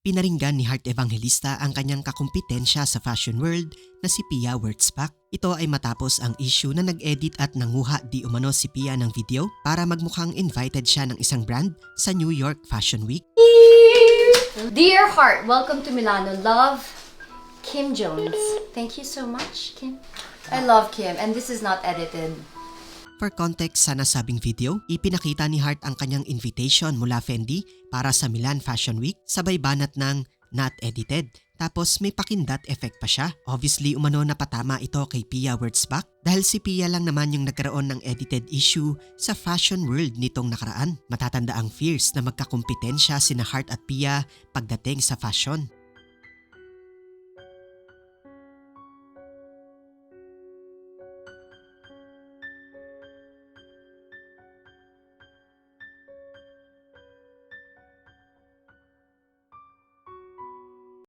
Pinaringgan ni Heart Evangelista ang kanyang kakumpetensya sa fashion world na si Pia Wurtzbach. Ito ay matapos ang issue na nag-edit at nanguha di umano si Pia ng video para magmukhang invited siya ng isang brand sa New York Fashion Week. Dear heart, welcome to Milano. Love, Kim Jones. Thank you so much, Kim. I love Kim, and this is not edited. For context sa nasabing video, ipinakita ni Hart ang kanyang invitation mula Fendi para sa Milan Fashion Week sabay banat ng not edited. Tapos may pakindat effect pa siya. Obviously umano na patama ito kay Pia Wurtzbach dahil si Pia lang naman yung nagkaroon ng edited issue sa fashion world nitong nakaraan. Matatanda ang fears na magkakumpetensya sina Hart at Pia pagdating sa fashion.